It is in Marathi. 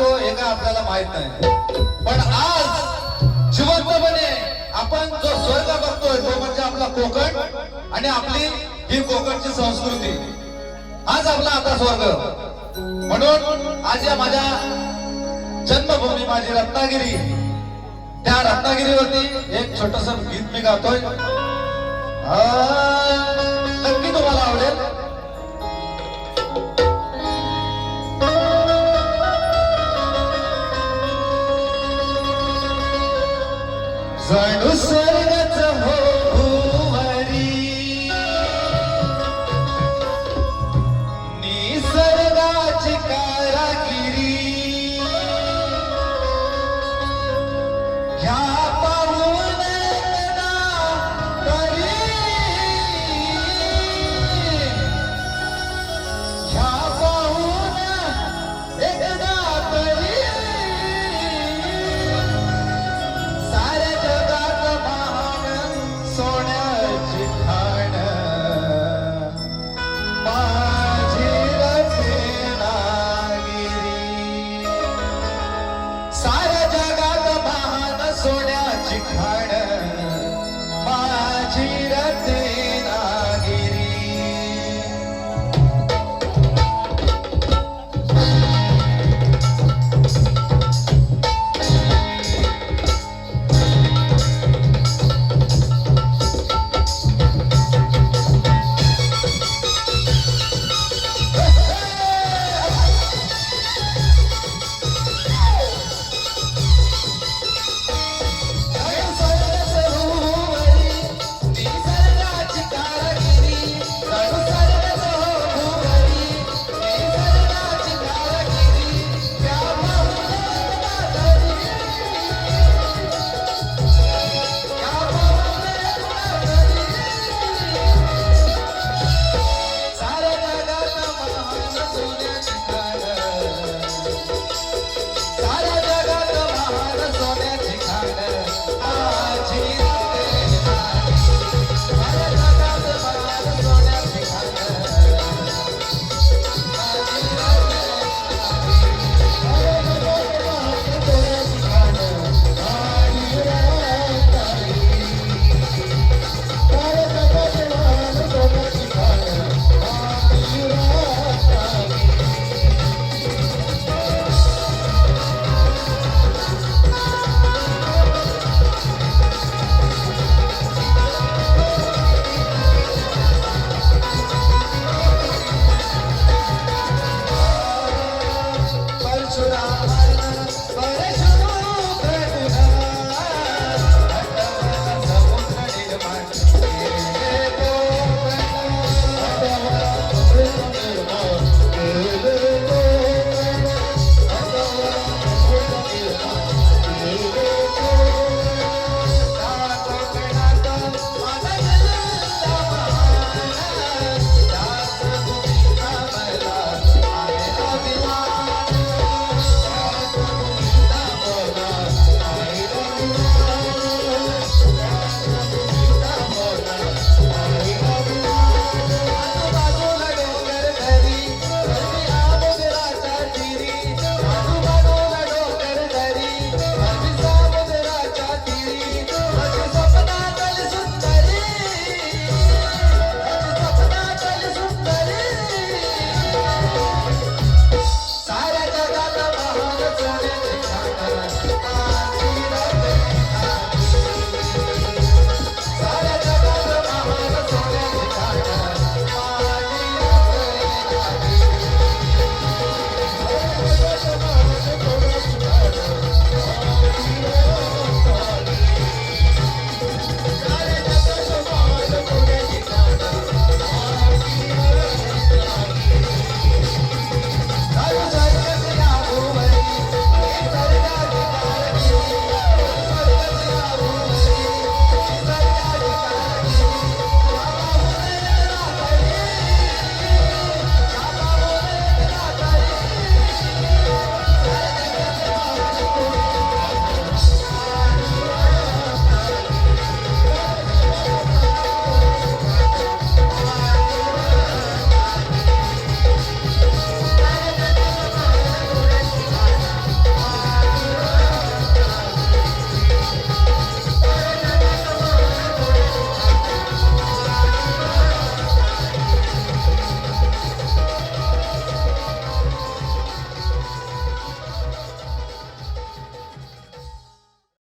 असतो हे का आपल्याला माहीत नाही. पण आज जिवंतपणे आपण जो स्वर्ग बघतोय तो म्हणजे आपला कोकण आणि आपली ही कोकणची संस्कृती. आज आपला आता स्वर्ग. म्हणून आज या माझ्या जन्मभूमी माझी रत्नागिरी त्या रत्नागिरीवरती एक छोटस गीत मी गातोय. नक्की तुम्हाला आवडेल. Zainu Sarina